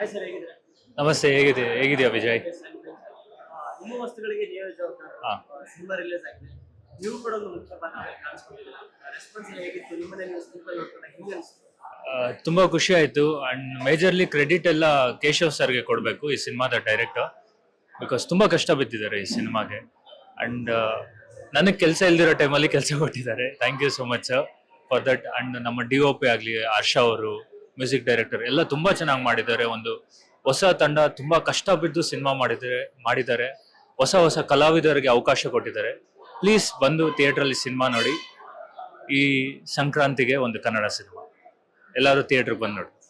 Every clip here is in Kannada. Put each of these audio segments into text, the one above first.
ಹಾಯ್ ಸರ್ ಹೇಗಿದ್ರೆ ನಮಸ್ತೆ ಹೇಗಿದೆ ಹೇಗಿದೆಯಾ ವಿಜಯ್? ನಿಮ್ಮ ವಸ್ತುಗಳಿಗೆ ನೀವೇ ಜವಾಬ್ದಾರ. ಸಿನಿಮಾ ರಿಲೀಸ್ ಆಗಿದೆ. ನೀವು ಕೂಡ ಒಂದು ಮುಖ್ಯ ಪಾತ್ರ ಕಾಣಿಸ್ಕೊಂಡಿದ್ದೀರಾ? ರೆಸ್ಪಾನ್ಸ್ ಹೇಗಿತ್ತು? ನಿಮ್ಮನೆ ನೀವು ಸಿನಿಮಾ ನೋಡ್ಕೊಂಡಾಗ ಹೆಂಗೆ ಅನಿಸ್ತು? ಆ, ತುಂಬಾ ಖುಷಿ ಆಯ್ತು. ಅಂಡ್ ಮೇಜರ್ಲಿ ಕ್ರೆಡಿಟ್ ಎಲ್ಲ ಕೇಶವ್ ಸರ್ಗೆ ಕೊಡಬೇಕು ಈ ಸಿನಿಮಾದ ಡೈರೆಕ್ಟರ್ ಬಿಕಾಸ್ ತುಂಬಾ ಕಷ್ಟ ಬಿದ್ದಿದ್ದಾರೆ ಈ ಸಿನಿಮಾಗೆ. ಅಂಡ್ ನನಗೆ ಕೆಲಸ ಇಲ್ದಿರೋ ಟೈಮಲ್ಲಿ ಕೆಲಸ ಕೊಟ್ಟಿದ್ದಾರೆ. Thank you so much sir for that and ನಮ್ಮ ಡಿ ಒ ಪಿ ಆಗಲಿ ಹರ್ಷ ಅವರು ಮ್ಯೂಸಿಕ್ ಡೈರೆಕ್ಟರ್. ಎಲ್ಲ ತುಂಬಾ ಚೆನ್ನಾಗಿ ಮಾಡಿದ್ದಾರೆ. ಒಂದು ಹೊಸ ತಂಡ ತುಂಬಾ ಕಷ್ಟ ಬಿದ್ದು ಸಿನಿಮಾ ಮಾಡಿದರೆ ಮಾಡಿದ್ದಾರೆ. ಹೊಸ ಹೊಸ ಕಲಾವಿದರಿಗೆ ಅವಕಾಶ ಕೊಟ್ಟಿದ್ದಾರೆ. ಪ್ಲೀಸ್ ಬಂದು ಥಿಯೇಟ್ರಲ್ಲಿ ಸಿನಿಮಾ ನೋಡಿ. ಈ ಸಂಕ್ರಾಂತಿಗೆ ಒಂದು ಕನ್ನಡ ಸಿನಿಮಾ. ಎಲ್ಲರೂ ಥಿಯೇಟರ್ ಬಂದು ನೋಡಿ.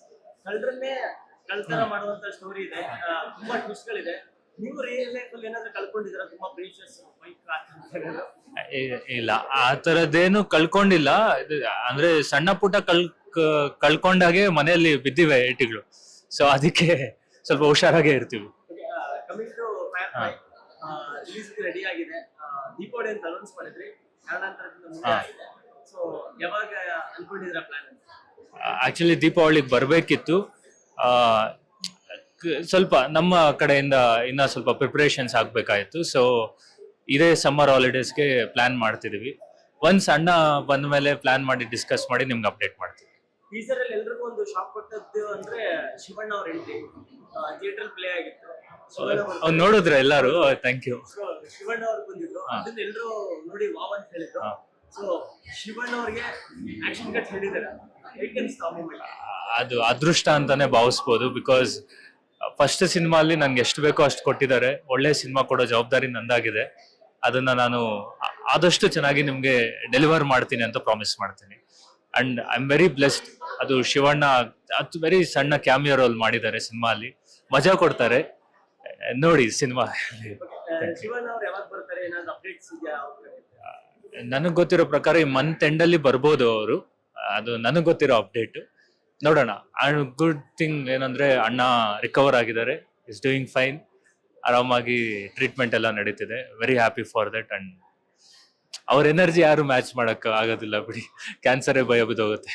ಕಳ್ಳರನ್ನೇ ಕಳ್ತನ ಮಾಡುವಂತ ಸ್ಟೋರಿ ಇದೆ. ಆ, ತುಂಬಾ ಟ್ವಿಸ್ಟ್ ಗಳಿದೆ. ನೀವು ರಿಯಲ್ ಲೈಫ್ ಅಲ್ಲಿ ಏನಾದ್ರೂ ಕಳ್ಕೊಂಡಿದ್ದೀರಾ? ತುಂಬಾ ಪ್ರೀಶಿಯಸ್ ಬೈಕ್ ಇ- ಇಲ್ಲ. ಆ ತರದೇನು ಕಳ್ಕೊಂಡಿಲ್ಲ. ಇದು ಅಂದ್ರೆ ಸಣ್ಣ ಪುಟ್ಟ ಕಳ್ ಕಳ್ಕೊಂಡಾಗೆ ಮನೆಯಲ್ಲಿ ಬಿದ್ದಿವೆ ಏಟಿಗಳು ಸೊ ಅದಕ್ಕೆ ಸ್ವಲ್ಪ ಹುಷಾರಾಗೆ ಇರ್ತೀವಿ. ರೆಡಿ ಆಗಿದೆ. ದೀಪಾವಳಿ ಅಂತ ಅನೌನ್ಸ್ ಮಾಡಿದ್ರಿ. ಯಾವಾಗ ಪ್ಲಾನ್ ಆಕ್ಚುಲಿ ದೀಪಾವಳಿಗೆ ಬರಬೇಕಿತ್ತು. ಸ್ವಲ್ಪ ನಮ್ಮ ಕಡೆಯಿಂದ ಇನ್ನ ಸ್ವಲ್ಪ ಪ್ರಿಪರೇಷನ್ಸ್ ಆಗ್ಬೇಕಾಯ್ತು. ಸೊ ಇದೇ ಸಮ್ಮರ್ ಹಾಲಿಡೇಸ್ಗೆ ಪ್ಲಾನ್ ಮಾಡ್ತಿದೀವಿ ಒಂದ್ ಸಣ್ಣ ಬಂದ ಮೇಲೆ ಪ್ಲಾನ್ ಮಾಡಿ ಡಿಸ್ಕಸ್ ಮಾಡಿ ನಿಮ್ಗೆ ಅಪ್ಡೇಟ್ ಮಾಡ್ತೀವಿ. ಟೀಸರ್ ಅಲ್ಲಿ ಎಲ್ರಿಗೂ ಒಂದು ಶಾಪ್ ಕೊಟ್ಟದ್ದು ಅಂದ್ರೆ ಶಿವಣ್ಣ ಅವ್ರ ಎಂಟ್ರಿ ಥಿಯೇಟರ್ ಪ್ಲೇ ಆಗಿತ್ತು. ಅವ್ರು- ನೋಡಿದ್ರ ಎಲ್ಲರೂ ಥ್ಯಾಂಕ್ ಯು So, ಶಿವಣ್ಣ ಅವ್ರು ಬಂದಿದ್ರು. ಅದನ್ನ ಎಲ್ರು ನೋಡಿ ವಾವ್ ಅಂತ ಹೇಳಿದ್ರು. ಸೊ ಶಿವಣ್ಣ ಅವ್ರಿಗೆ ಆಕ್ಷನ್ ಕಟ್ ಹೇಳಿದಾರೆ ಮೂಮೆಂಟ್ ಅದು ಅದೃಷ್ಟ ಅಂತಾನೆ ಭಾವಿಸ್ಬೋದು ಬಿಕಾಸ್ ಫಸ್ಟ್ ಸಿನಿಮಾ ಅಲ್ಲಿ ನನ್ಗೆ ಎಷ್ಟು ಬೇಕೋ ಅಷ್ಟು ಕೊಟ್ಟಿದ್ದಾರೆ. ಒಳ್ಳೆ ಸಿನಿಮಾ ಕೊಡೋ ಜವಾಬ್ದಾರಿ ನಂದಾಗಿದೆ. ಅದನ್ನ ನಾನು ಆ- ಆದಷ್ಟು ಚೆನ್ನಾಗಿ ನಿಮ್ಗೆ ಡೆಲಿವರ್ ಮಾಡ್ತೀನಿ ಅಂತ ಪ್ರಾಮಿಸ್ ಮಾಡ್ತೀನಿ. And I am very blessed ಅದು ಶಿವಣ್ಣ ಅದು ವೆರಿ ಸಣ್ಣ ಕ್ಯಾಮಿಯೋ ರೋಲ್ ಮಾಡಿದ್ದಾರೆ ಸಿನಿಮಾ ಅಲ್ಲಿ ಮಜಾ ಕೊಡ್ತಾರೆ. ನೋಡಿ ಸಿನಿಮಾ. ಅವ್ರ ನನಗೆ ಗೊತ್ತಿರೋ ಪ್ರಕಾರ ಈ ಮಂತ್ ಎಂಡ್ ಅಲ್ಲಿ ಬರ್ಬೋದು ಅವರು. ಅದು ನನಗೆ ಗೊತ್ತಿರೋ ಅಪ್ಡೇಟ್ ನೋಡೋಣ. ಗುಡ್ ಥಿಂಗ್ ಏನಂದ್ರೆ ಅಣ್ಣ ರಿಕವರ್ ಆಗಿದ್ದಾರೆ. ಇಸ್ ಡೂಯಿಂಗ್ ಫೈನ್ ಆರಾಮಾಗಿ ಟ್ರೀಟ್ಮೆಂಟ್ ಎಲ್ಲ ನಡೀತಿದೆ. Very happy for that and ಅವ್ರ ಎನರ್ಜಿ ಯಾರು ಮ್ಯಾಚ್ ಮಾಡಕ್ ಆಗೋದಿಲ್ಲ ಬಿಡಿ. ಕ್ಯಾನ್ಸರೇ ಭಯ ಬಿದ್ದೋಗುತ್ತೆ.